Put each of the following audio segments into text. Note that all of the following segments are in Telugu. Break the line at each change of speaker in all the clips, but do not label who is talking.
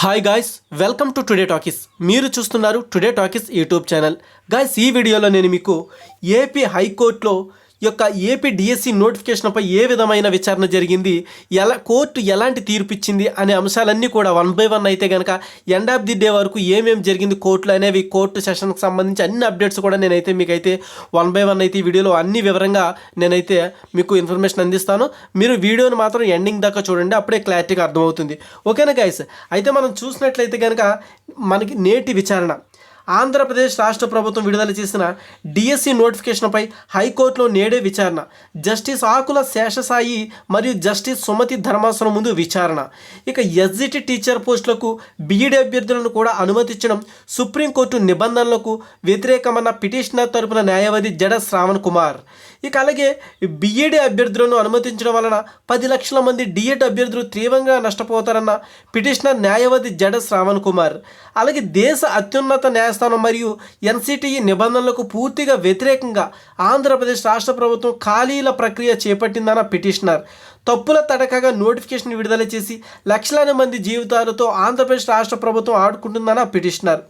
Hi guys welcome to Today Talkies మీరు చూస్తున్నారు Today Talkies YouTube channel guys ఈ వీడియోలో నేను మీకు ఏపీ హైకోర్టులో యొక్క ఏపీ డిఎస్సి నోటిఫికేషన్పై ఏ విధమైన విచారణ జరిగింది ఎలా కోర్టు ఎలాంటి తీర్పిచ్చింది అనే అంశాలన్నీ కూడా వన్ బై వన్ అయితే కనుక ఎండ్ ఆఫ్ ది డే వరకు ఏమేమి జరిగింది కోర్టులో అనేవి కోర్టు సెషన్కి సంబంధించి అన్ని అప్డేట్స్ కూడా నేనైతే మీకైతే వన్ బై వన్ అయితే ఈ వీడియోలో అన్ని వివరంగా నేనైతే మీకు ఇన్ఫర్మేషన్ అందిస్తాను. మీరు వీడియోని మాత్రం ఎండింగ్ దాకా చూడండి అప్పుడే క్లారిటీగా అర్థమవుతుంది. ఓకేనా గైస్ అయితే మనం చూసినట్లయితే కనుక మనకి నేటి విచారణ ఆంధ్రప్రదేశ్ రాష్ట్ర ప్రభుత్వం విడుదల చేసిన డిఎస్సి నోటిఫికేషన్పై హైకోర్టులో నేడే విచారణ. జస్టిస్ ఆకుల శేషసాయి మరియు జస్టిస్ సుమతి ధర్మాసనం ముందు విచారణ. ఇక ఎస్జిటి టీచర్ పోస్టులకు బీఈడి అభ్యర్థులను కూడా అనుమతించడం సుప్రీంకోర్టు నిబంధనలకు వ్యతిరేకమన్న పిటిషనర్ తరపున న్యాయవాది జడ శ్రావణ్ కుమార్. ఇక అలాగే బీఈడి అభ్యర్థులను అనుమతించడం వలన పది లక్షల మంది డిఎడ్ అభ్యర్థులు తీవ్రంగా నష్టపోతారన్న పిటిషనర్ న్యాయవాది జడ శ్రావణ్ కుమార్. అలాగే దేశ అత్యున్నత న్యాయ న్యాయస్థానం మరియు ఎన్సిటిఈ నిబంధనలకు పూర్తిగా వ్యతిరేకంగా ఆంధ్రప్రదేశ్ రాష్ట్ర ప్రభుత్వం ఖాళీల ప్రక్రియ చేపట్టిందన్న పిటిషనర్. తప్పుల తడకగా నోటిఫికేషన్ విడుదల చేసి లక్షలాది మంది జీవితాలతో ఆంధ్రప్రదేశ్ రాష్ట్ర ప్రభుత్వం ఆడుకుంటుందన్న పిటిషనర్.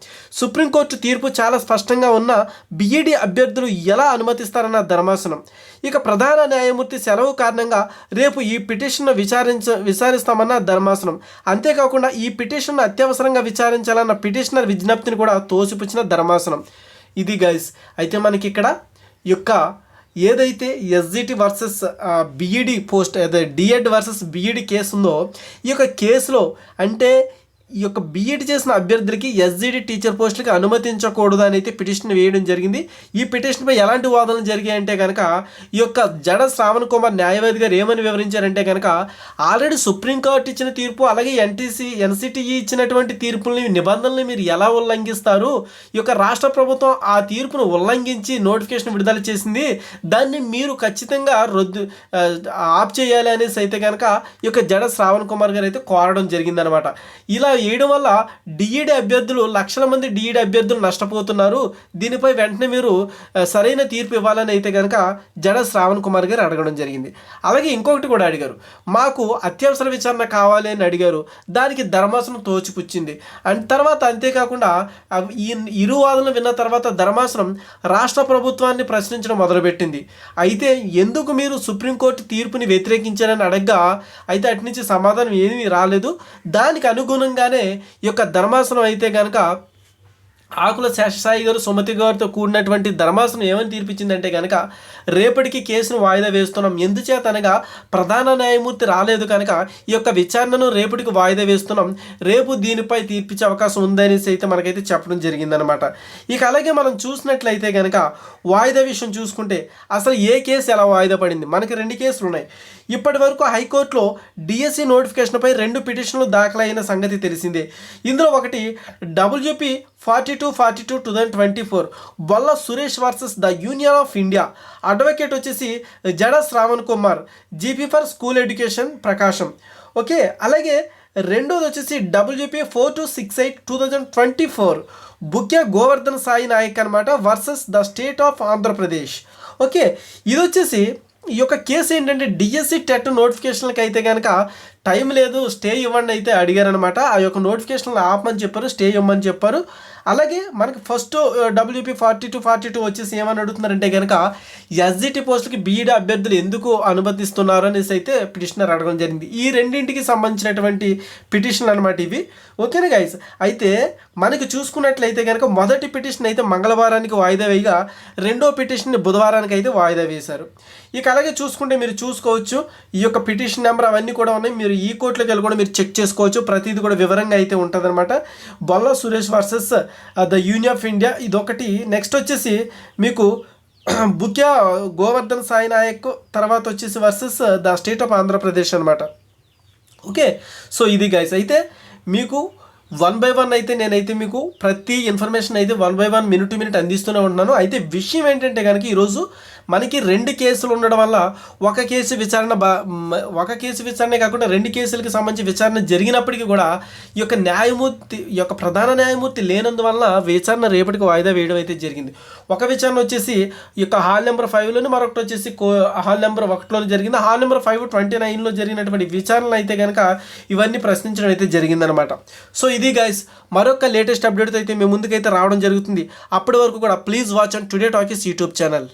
సుప్రీంకోర్టు తీర్పు చాలా స్పష్టంగా ఉన్న బీఈడీ అభ్యర్థులు ఎలా అనుమతిస్తారన్న ధర్మాసనం. ఇక ప్రధాన న్యాయమూర్తి సెలవు కారణంగా రేపు ఈ పిటిషన్ను విచారించ విచారిస్తామన్న ధర్మాసనం. అంతేకాకుండా ఈ పిటిషన్ను అత్యవసరంగా విచారించాలన్న పిటిషనర్ విజ్ఞప్తిని కూడా చూపించిన ధర్మాసనం. ఇది గైస్ అయితే మనకి ఇక్కడ యొక్క ఏదైతే ఎస్జిటి వర్సెస్ బీఈడి పోస్ట్ అదే డిఎడ్ వర్సెస్ బీఈడి కేసు ఉందో ఈ యొక్క కేసులో అంటే ఈ యొక్క బీఎడ్ చేసిన అభ్యర్థులకి ఎస్జీడీ టీచర్ పోస్టులకి అనుమతించకూడదు అని అయితే పిటిషన్ వేయడం జరిగింది. ఈ పిటిషన్పై ఎలాంటి వాదనలు జరిగాయంటే కనుక ఈ యొక్క జడ శ్రావణ్ కుమార్ న్యాయవాది గారు ఏమని వివరించారంటే కనుక ఆల్రెడీ సుప్రీంకోర్టు ఇచ్చిన తీర్పు అలాగే ఎన్టీసీ ఎన్సిటిఈ ఇచ్చినటువంటి తీర్పుల్ని నిబంధనలు మీరు ఎలా ఉల్లంఘిస్తారు? ఈ యొక్క రాష్ట్ర ప్రభుత్వం ఆ తీర్పును ఉల్లంఘించి నోటిఫికేషన్ విడుదల చేసింది. దాన్ని మీరు ఖచ్చితంగా రద్దు ఆప్ చేయాలి అనేసి అయితే కనుక ఈ యొక్క జడ శ్రావణ్ కుమార్ గారు అయితే కోరడం జరిగిందనమాట. ఇలా వేయడం వల్ల డిఈడి అభ్యర్థులు లక్షల మంది డిఈడి అభ్యర్థులు నష్టపోతున్నారు. దీనిపై వెంటనే మీరు సరైన తీర్పు ఇవ్వాలని అయితే కనుక జడ శ్రావణ్ కుమార్ గారు అడగడం జరిగింది. అలాగే ఇంకొకటి కూడా అడిగారు. మాకు అత్యవసర విచారణ కావాలి అని అడిగారు. దానికి ధర్మాసనం తోచిపుచ్చింది. అండ్ తర్వాత అంతేకాకుండా ఈ ఇరు వాదనలు విన్న తర్వాత ధర్మాసనం రాష్ట్ర ప్రభుత్వాన్ని ప్రశ్నించడం మొదలుపెట్టింది. అయితే ఎందుకు మీరు సుప్రీంకోర్టు తీర్పుని వ్యతిరేకించారని అడగ్గా అయితే అటు నుంచి సమాధానం ఏమీ రాలేదు. దానికి అనుగుణంగా అనుగుణంగానే ఈ యొక్క ధర్మాసనం అయితే కనుక ఆకుల శేషసాయి గారు సుమతి గారితో కూడినటువంటి ధర్మాసనం ఏమని తీర్పిచ్చిందంటే కనుక రేపటికి కేసును వాయిదా వేస్తున్నాం. ఎందుచేత అనగా ప్రధాన న్యాయమూర్తి రాలేదు కనుక ఈ యొక్క విచారణను రేపటికి వాయిదా వేస్తున్నాం. రేపు దీనిపై తీర్పిచ్చే అవకాశం ఉందనేసి అయితే మనకైతే చెప్పడం జరిగిందనమాట. ఇక అలాగే మనం చూసినట్లయితే కనుక వాయిదా విషయం చూసుకుంటే అసలు ఏ కేసు ఎలా వాయిదా పడింది? మనకి రెండు కేసులు ఉన్నాయి. ఇప్పటి వరకు హైకోర్టులో డిఎస్సి నోటిఫికేషన్పై రెండు పిటిషన్లు దాఖలైన సంగతి తెలిసిందే. ఇందులో ఒకటి WP forty two forty two two thousand twenty four. Bolla Suresh versus the union of India. Advocate వచ్చేసి Jada Shravan Kumar. GP for school education Prakasam. Okay అలాగే రెండోది వచ్చేసి WP four two six eight two thousand twenty four. Bukya Govardhan Sai Naik అనమాట versus the state of Andhra Pradesh. Okay ఇది వచ్చేసి ఈ యొక్క కేసు ఏంటంటే డిఎస్సి టెట్ నోటిఫికేషన్లకి అయితే కనుక టైం లేదు స్టే ఇవ్వండి అయితే అడిగారనమాట. ఆ యొక్క నోటిఫికేషన్లు ఆపమని చెప్పారు స్టే ఇవ్వమని చెప్పారు. అలాగే మనకి first WP forty two forty two వచ్చేసి ఏమని అడుగుతున్నారంటే కనుక ఎస్జిటి పోస్టులకి బీఈడి అభ్యర్థులు ఎందుకు అనుమతిస్తున్నారు అనేసి అయితే పిటిషనర్ అడగడం జరిగింది. ఈ రెండింటికి సంబంధించినటువంటి పిటిషన్లు అనమాట ఇవి. ఓకేనా గైస్ అయితే మనకి చూసుకున్నట్లయితే కనుక మొదటి పిటిషన్ అయితే మంగళవారానికి వాయిదా వేయగా రెండో పిటిషన్ని బుధవారానికి అయితే వాయిదా వేశారు. ఇక అలాగే చూసుకుంటే మీరు చూసుకోవచ్చు ఈ యొక్క పిటిషన్ నెంబర్ అవన్నీ కూడా ఉన్నాయి. మీరు ఈ కోర్టులోకి వెళ్ళి కూడా మీరు చెక్ చేసుకోవచ్చు. ప్రతిదీ కూడా వివరంగా అయితే ఉంటుందన్నమాట. Bolla Suresh versus the union of India ఇదొకటి. నెక్స్ట్ వచ్చేసి మీకు బుక్యా గోవర్ధన్ సాయి నాయక్ తర్వాత వచ్చేసి versus the state of Andhra Pradesh అనమాట ఓకే? సో ఇది గైస్ అయితే మీకు వన్ బై వన్ అయితే నేనైతే మీకు ప్రతి ఇన్ఫర్మేషన్ అయితే one by one minute to minute అందిస్తూనే ఉంటున్నాను. అయితే విషయం ఏంటంటే కనుక ఈరోజు మనకి రెండు కేసులు ఉండడం వల్ల ఒక కేసు విచారణ బా ఒక కేసు విచారణ కాకుండా రెండు కేసులకి సంబంధించి విచారణ జరిగినప్పటికీ కూడా ఈ యొక్క న్యాయమూర్తి ఈ యొక్క ప్రధాన న్యాయమూర్తి లేనందువల్ల విచారణ రేపటికి వాయిదా వేయడం అయితే జరిగింది. ఒక విచారణ వచ్చేసి ఈ యొక్క హాల్ నెంబర్ ఫైవ్లోని మరొకటి వచ్చేసి కో హాల్ నెంబర్ ఒకటిలో జరిగింది. హాల్ నెంబర్ ఫైవ్ ట్వంటీ నైన్లో జరిగినటువంటి విచారణలు అయితే కనుక ఇవన్నీ ప్రశ్నించడం అయితే జరిగిందనమాట. సో ఇది గైస్ మరొక లేటెస్ట్ అప్డేట్ అయితే మేము ముందుకైతే రావడం జరుగుతుంది. అప్పటి వరకు కూడా please watch and Today Talkies YouTube channel